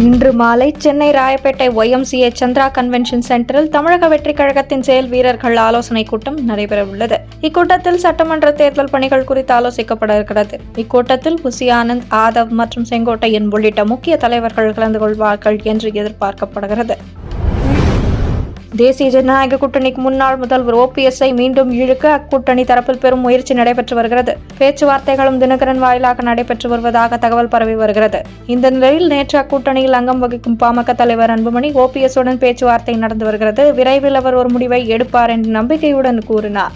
இன்று மாலை Chennai Royapettah YMCA Chandra convention சென்டரில் தமிழக வெற்றிக் கழகத்தின் செயல் வீரர்கள் ஆலோசனைக் கூட்டம் நடைபெறவுள்ளது. இக்கூட்டத்தில் சட்டமன்ற தேர்தல் பணிகள் குறித்து ஆலோசிக்கப்பட இருக்கிறது. இக்கூட்டத்தில் புசி ஆனந்த் ஆதவ் மற்றும் செங்கோட்டையன் உள்ளிட்ட முக்கிய தலைவர்கள் கலந்து கொள்வார்கள் என்று எதிர்பார்க்கப்படுகிறது. தேசிய ஜனநாயக கூட்டணிக்கு முன்னாள் முதல்வர் ஓபிஎஸ்ஐ மீண்டும் இழுக்க அக்கூட்டணி தரப்பில் பெரும் முயற்சி நடைபெற்று வருகிறது. பேச்சுவார்த்தைகளும் தினகரன் வாயிலாக நடைபெற்று வருவதாக தகவல் பரவி வருகிறது. இந்த நிலையில் நேற்று அக்கூட்டணியில் அங்கம் வகிக்கும் பாமக தலைவர் அன்புமணி ஓபிஎஸ் உடன் பேச்சுவார்த்தை நடந்து வருகிறது. விரைவில் அவர் ஒரு முடிவை எடுப்பார் என்று நம்பிக்கையுடன் கூறினார்.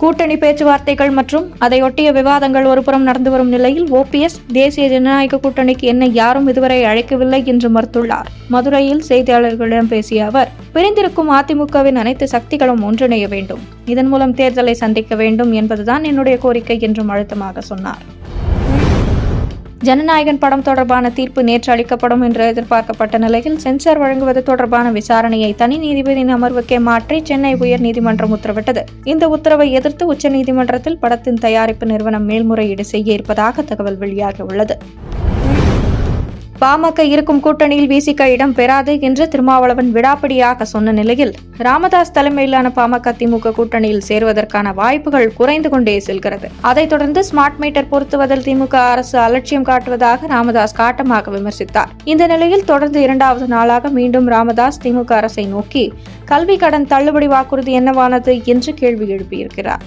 கூட்டணி பேச்சுவார்த்தைகள் மற்றும் அதையொட்டிய விவாதங்கள் ஒருபுறம் நடந்து வரும் நிலையில் ஓபிஎஸ் தேசிய ஜனநாயக கூட்டணிக்கு என்னை யாரும் இதுவரை அழைக்கவில்லை என்று மறுத்துள்ளார். மதுரையில் செய்தியாளர்களிடம் பேசிய அவர் பிரிந்திருக்கும் அதிமுகவின் அனைத்து சக்திகளும் ஒன்றிணைய வேண்டும். இதன் மூலம் தேர்தலை சந்திக்க வேண்டும் என்பதுதான் என்னுடைய கோரிக்கை என்றும் அழுத்தமாக சொன்னார். ஜனநாயகன் படம் தொடர்பான தீர்ப்பு நேற்று அளிக்கப்படும் என்று எதிர்பார்க்கப்பட்ட நிலையில் சென்சார் வழங்குவது தொடர்பான விசாரணையை தனி நீதிபதியின் அமர்வுக்கே மாற்றி சென்னை உயர்நீதிமன்றம் உத்தரவிட்டது. இந்த உத்தரவை எதிர்த்து உச்சநீதிமன்றத்தில் படத்தின் தயாரிப்பு நிறுவனம் மேல்முறையீடு செய்ய இருப்பதாக தகவல் வெளியாகியுள்ளது பாமக இருக்கும் கூட்டணியில் விசிக இடம் பெறாது என்று திருமாவளவன் விடாப்பிடியாக சொன்ன நிலையில் ராமதாஸ் தலைமையிலான பாமக திமுக கூட்டணியில் சேருவதற்கான வாய்ப்புகள் குறைந்து கொண்டே செல்கிறது. அதைத் தொடர்ந்து ஸ்மார்ட் மீட்டர் பொருத்துவதில் திமுக அரசு அலட்சியம் காட்டுவதாக ராமதாஸ் காட்டமாக விமர்சித்தார். இந்த நிலையில் தொடர்ந்து இரண்டாவது நாளாக மீண்டும் ராமதாஸ் திமுக அரசை நோக்கி கல்வி கடன் தள்ளுபடி வாக்குறுதி என்னவானது என்று கேள்வி எழுப்பியிருக்கிறார்.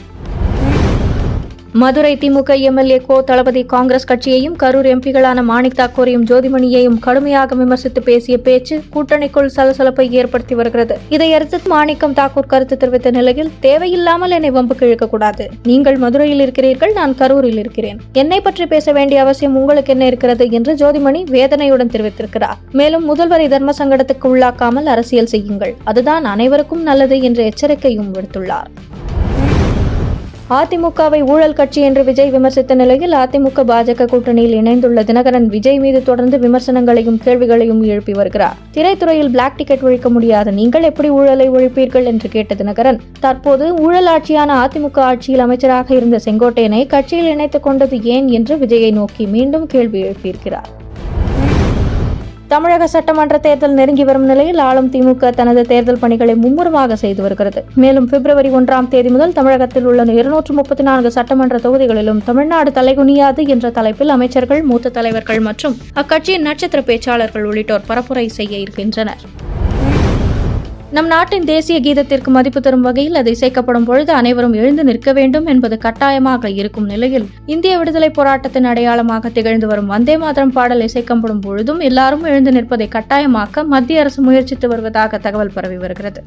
மதுரை திமுக எம்எல்ஏ கோ தளபதி காங்கிரஸ் கட்சியையும் கரூர் எம்பிகளான மாணிக் தாக்கூரையும் ஜோதிமணியையும் கடுமையாக விமர்சித்து பேசிய பேச்சு கூட்டணிக்குள் சலசலப்பை ஏற்படுத்தி வருகிறது. இதையடுத்து மாணிக்கம் தாக்கூர் கருத்து தெரிவித்த நிலையில் தேவையில்லாமல் என்னை வம்புக்கு இழுக்கக்கூடாது நீங்கள் மதுரையில் இருக்கிறீர்கள் நான் கரூரில் இருக்கிறேன். என்னை பற்றி பேச வேண்டிய அவசியம் உங்களுக்கு என்ன இருக்கிறது? என்று ஜோதிமணி வேதனையுடன் தெரிவித்திருக்கிறார். மேலும் முதல்வரை தர்ம சங்கடத்துக்கு உள்ளாக்காமல் அரசியல் செய்யுங்கள். அதுதான் அனைவருக்கும் நல்லது என்ற எச்சரிக்கையும் விடுத்துள்ளார். அதிமுகவை ஊழல் கட்சி என்று விஜய் விமர்சித்த நிலையில் அதிமுக பாஜக கூட்டணியில் இணைந்துள்ள தினகரன் விஜய் மீது தொடர்ந்து விமர்சனங்களையும் கேள்விகளையும் எழுப்பி வருகிறார். திரைத்துறையில் பிளாக் டிக்கெட் ஒழிக்க முடியாத. நீங்கள் எப்படி ஊழலை ஒழிப்பீர்கள் என்று கேட்ட தினகரன் தற்போது ஊழல் ஆட்சியான அதிமுக ஆட்சியில் அமைச்சராக இருந்த செங்கோட்டையனை கட்சியில் இணைத்துக் கொண்டது ஏன் என்று விஜயை நோக்கி மீண்டும் கேள்வி எழுப்பியிருக்கிறார். தமிழக சட்டமன்ற தேர்தல் நெருங்கி வரும் நிலையில் ஆளும் திமுக தனது தேர்தல் பணிகளை மும்முரமாக செய்து வருகிறது. மேலும் பிப்ரவரி ஒன்றாம் தேதி முதல் தமிழகத்தில் உள்ள இருநூற்று முப்பத்தி நான்கு சட்டமன்ற தொகுதிகளிலும் தமிழ்நாடு தலைகுனியாது என்ற தலைப்பில் அமைச்சர்கள் மூத்த தலைவர்கள் மற்றும் அக்கட்சியின் நட்சத்திர பேச்சாளர்கள் உள்ளிட்டோர் பரப்புரை செய்ய இருக்கின்றனர். நம் நாட்டின் தேசிய கீதத்திற்கு மதிப்பு தரும் வகையில் அது இசைக்கப்படும் பொழுது அனைவரும் எழுந்து நிற்க வேண்டும் என்பது கட்டாயமாக இருக்கும் நிலையில் இந்திய விடுதலை போராட்டத்தின் அடையாளமாக திகழ்ந்து வரும் வந்தே மாதரம் பாடல் இசைக்கப்படும் பொழுதும் எல்லாரும் எழுந்து நிற்பதை கட்டாயமாக்க மத்திய அரசு முயற்சித்து வருவதாக தகவல் பரவி வருகிறது.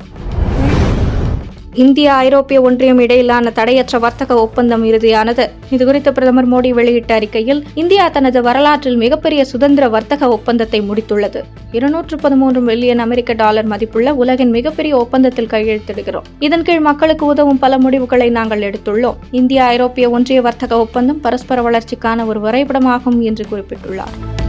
இந்தியா ஐரோப்பிய ஒன்றியம் இடையிலான தடையற்ற வர்த்தக ஒப்பந்தம் இறுதியானது. இதுகுறித்து பிரதமர் மோடி வெளியிட்ட அறிக்கையில் இந்தியா தனது வரலாற்றில் மிகப்பெரிய சுதந்திர வர்த்தக ஒப்பந்தத்தை முடித்துள்ளது. இருநூற்று பதிமூன்று மில்லியன் அமெரிக்க டாலர் மதிப்புள்ள உலகின் மிகப்பெரிய ஒப்பந்தத்தில் கையெழுத்திடுகிறோம். இதன் கீழ் மக்களுக்கு உதவும் பல முடிவுகளை நாங்கள் எடுத்துள்ளோம். இந்தியா ஐரோப்பிய ஒன்றிய வர்த்தக ஒப்பந்தம் பரஸ்பர வளர்ச்சிக்கான ஒரு வரைபடமாகும் என்று குறிப்பிட்டுள்ளார்.